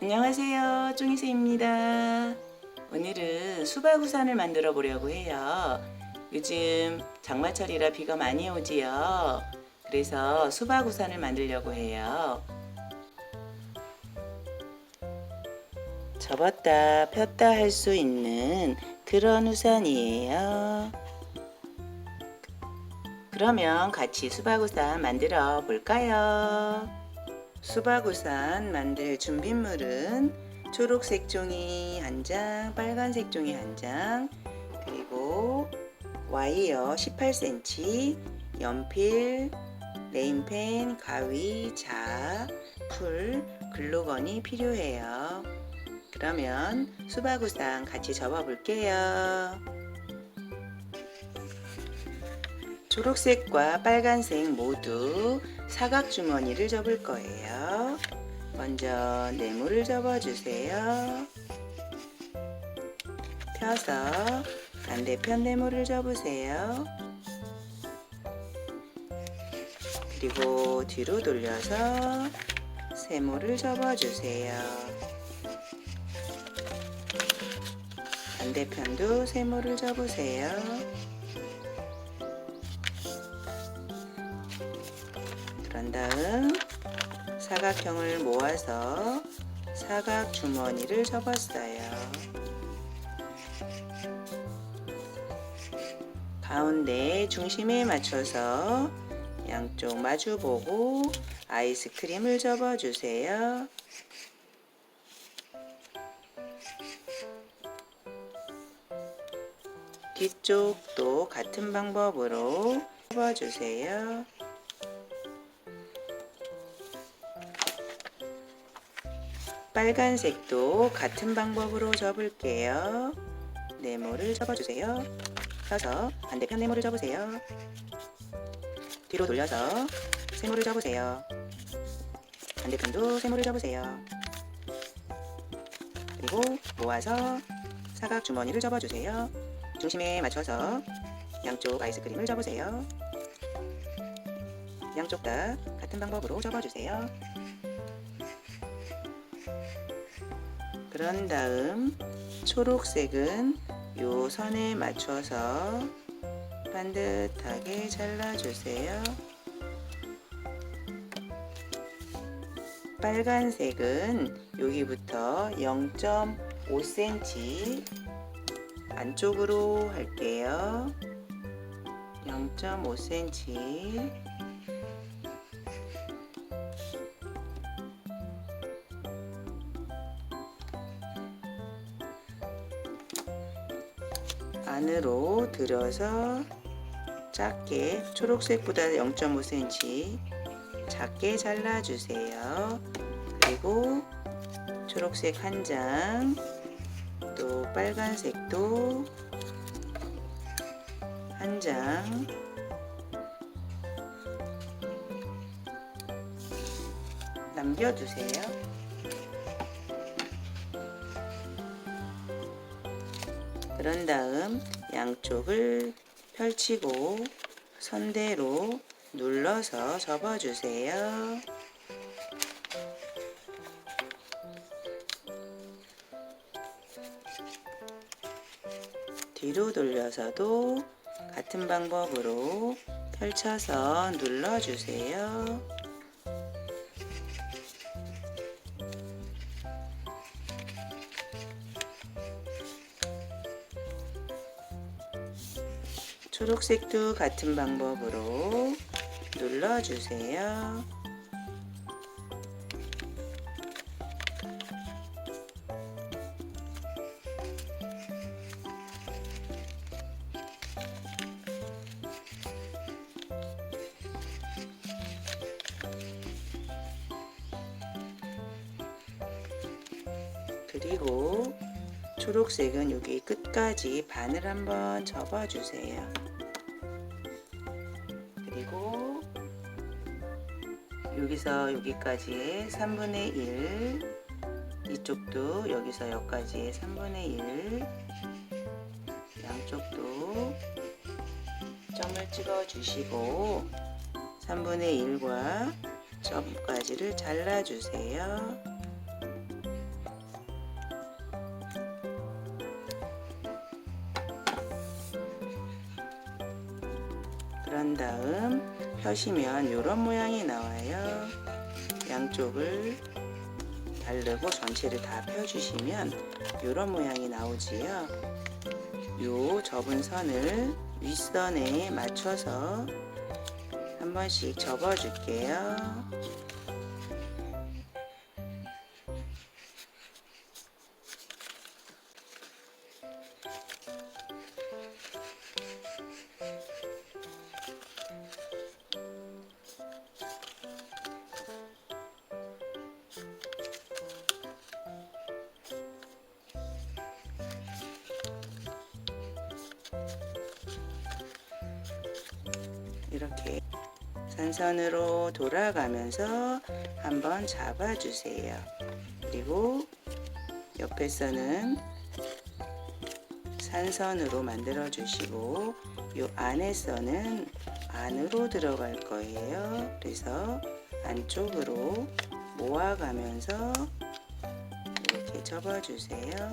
안녕하세요. 쫑이새입니다. 오늘은 수박 우산을 만들어 보려고 해요. 요즘 장마철이라 비가 많이 오지요. 그래서 수박 우산을 만들려고 해요. 접었다 폈다 할 수 있는 그런 우산이에요. 그러면 같이 수박 우산 만들어 볼까요? 수박 우산 만들 준비물은 초록색 종이 한 장, 빨간색 종이 한 장, 그리고 와이어 18cm, 연필, 레인펜, 가위, 자, 풀, 글루건이 필요해요. 그러면 수박 우산 같이 접어 볼게요. 초록색과 빨간색 모두 사각 주머니를 접을 거예요. 먼저 네모를 접어주세요. 펴서 반대편 네모를 접으세요. 그리고 뒤로 돌려서 세모를 접어주세요. 반대편도 세모를 접으세요. 다음 사각형을 모아서 사각 주머니를 접었어요. 가운데 중심에 맞춰서 양쪽 마주보고 아이스크림을 접어주세요. 뒤쪽도 같은 방법으로 접어주세요. 빨간색도 같은 방법으로 접을게요. 네모를 접어주세요. 펴서 반대편 네모를 접으세요. 뒤로 돌려서 세모를 접으세요. 반대편도 세모를 접으세요. 그리고 모아서 사각 주머니를 접어주세요. 중심에 맞춰서 양쪽 아이스크림을 접으세요. 양쪽 다 같은 방법으로 접어주세요. 그런 다음 초록색은 요 선에 맞춰서 반듯하게 잘라주세요. 빨간색은 여기부터 0.5cm 안쪽으로 할게요. 0.5cm 안으로 들어서 작게 초록색보다 0.5cm 작게 잘라주세요. 그리고 초록색 한 장, 또 빨간색도 한 장, 남겨두세요. 그런 다음 양쪽을 펼치고 선대로 눌러서 접어주세요. 뒤로 돌려서도 같은 방법으로 펼쳐서 눌러주세요. 초록색도 같은 방법으로 눌러주세요. 그리고 초록색은 여기 끝까지 반을 한번 접어주세요. 여기서 여기까지의 3분의 1 이쪽도 여기서 여기까지의 3분의 1 양쪽도 점을 찍어 주시고 3분의 1과 점까지를 잘라 주세요. 펴시면 이런 모양이 나와요. 양쪽을 바르고 전체를 다 펴주시면 이런 모양이 나오지요. 요 접은 선을 윗선에 맞춰서 한 번씩 접어줄게요. 이렇게 산선으로 돌아가면서 한번 잡아주세요. 그리고 옆에 선은 산선으로 만들어 주시고 이 안에 선은 안으로 들어갈 거예요. 그래서 안쪽으로 모아가면서 이렇게 접어주세요.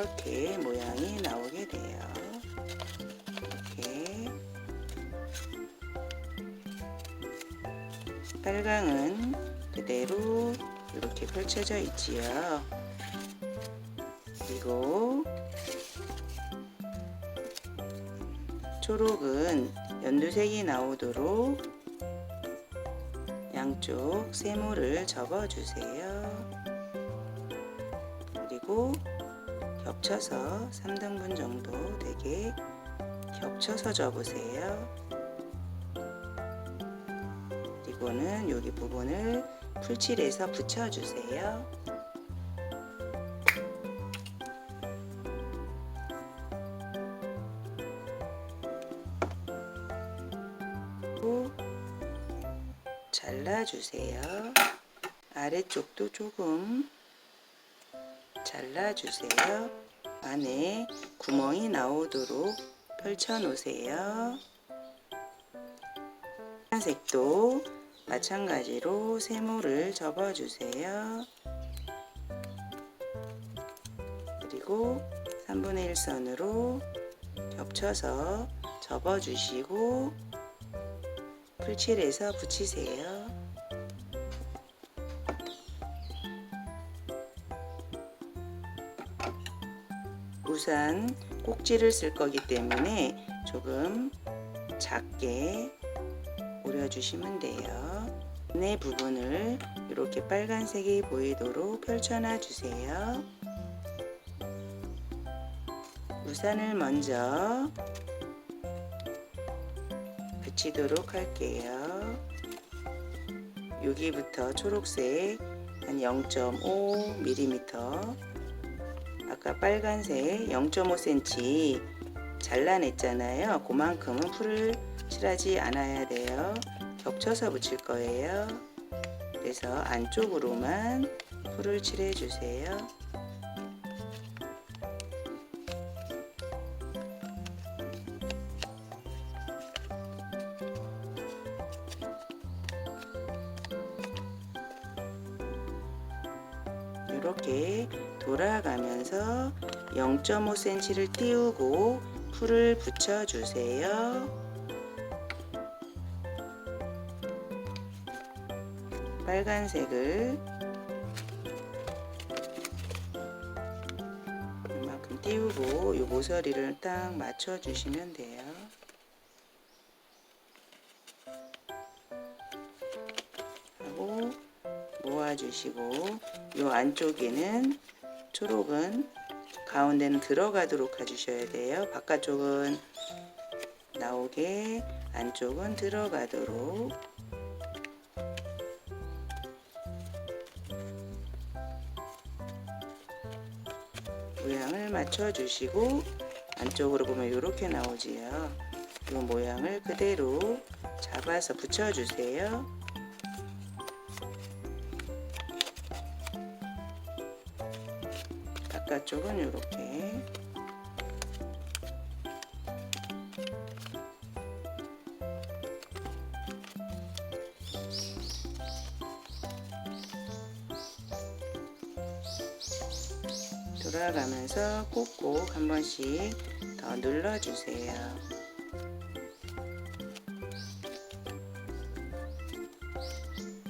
이렇게 모양이 나오게 돼요. 이렇게 빨강은 그대로 이렇게 펼쳐져 있지요. 그리고 초록은 연두색이 나오도록 양쪽 세모를 접어주세요. 그리고 겹쳐서 3등분 정도 되게 겹쳐서 접으세요. 그리고는 여기 부분을 풀칠해서 붙여주세요. 잘라주세요. 아래쪽도 조금 잘라주세요. 안에 구멍이 나오도록 펼쳐 놓으세요. 파란색도 마찬가지로 세모를 접어주세요. 그리고 3분의 1 선으로 겹쳐서 접어주시고 풀칠해서 붙이세요. 우산 꼭지를 쓸 거기 때문에 조금 작게 오려주시면 돼요. 내 부분을 이렇게 빨간색이 보이도록 펼쳐놔 주세요. 우산을 먼저 붙이도록 할게요. 여기부터 초록색 한 0.5mm 아까 빨간색 0.5cm 잘라냈잖아요. 그만큼은 풀을 칠하지 않아야 돼요. 겹쳐서 붙일 거예요. 그래서 안쪽으로만 풀을 칠해 주세요. 돌아가면서 0.5cm를 띄우고 풀을 붙여주세요. 빨간색을 이만큼 띄우고 이 모서리를 딱 맞춰주시면 돼요. 하고 모아주시고 이 안쪽에는 초록은 가운데는 들어가도록 해주셔야 돼요. 바깥쪽은 나오게 안쪽은 들어가도록 모양을 맞춰주시고 안쪽으로 보면 이렇게 나오지요. 이 모양을 그대로 잡아서 붙여주세요. 바깥쪽은 이렇게 돌아가면서 꼭꼭 한 번씩 더 눌러주세요.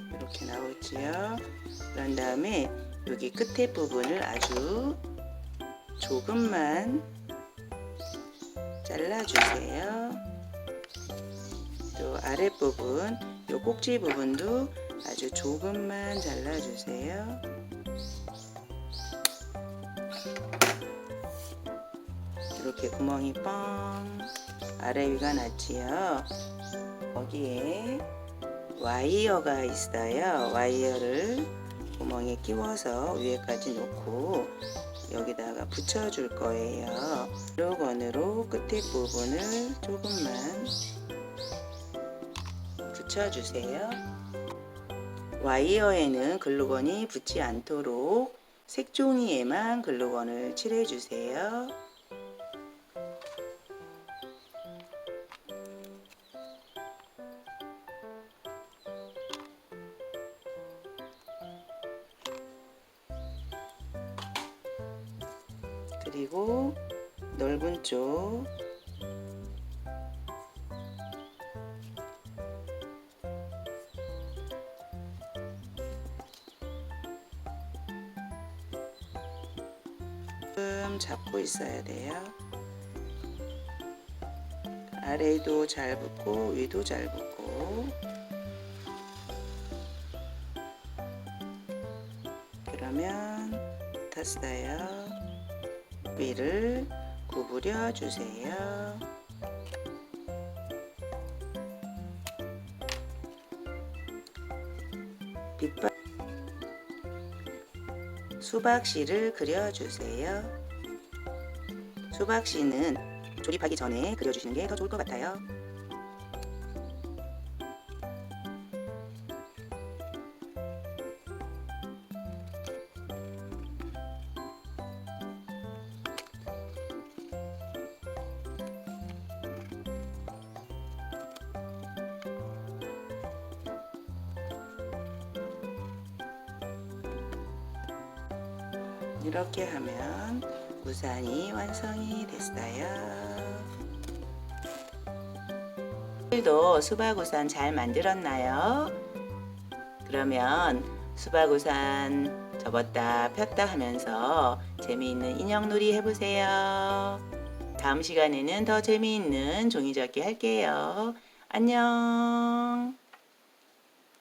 이렇게 나오지요. 그런 다음에 여기 끝에 부분을 아주 조금만 잘라주세요. 또 아랫부분, 요 꼭지 부분도 아주 조금만 잘라주세요. 이렇게 구멍이 뻥 아래 위가 났지요. 거기에 와이어가 있어요. 와이어를 구멍에 끼워서 위에까지 놓고 여기다가 붙여줄 거예요. 글루건으로 끝에 부분을 조금만 붙여주세요. 와이어에는 글루건이 붙지 않도록 색종이에만 글루건을 칠해주세요. 그리고 넓은 쪽 잡고 있어야 돼요. 아래도 잘 붙고 위도 잘 붙고 그러면 됐어요. 위를 구부려 주세요. 수박씨를 그려주세요. 수박씨는 조립하기 전에 그려주시는 게 더 좋을 것 같아요. 이렇게 하면 우산이 완성이 됐어요. 오늘도 수박 우산 잘 만들었나요? 그러면 수박 우산 접었다 폈다 하면서 재미있는 인형놀이 해보세요. 다음 시간에는 더 재미있는 종이접기 할게요. 안녕.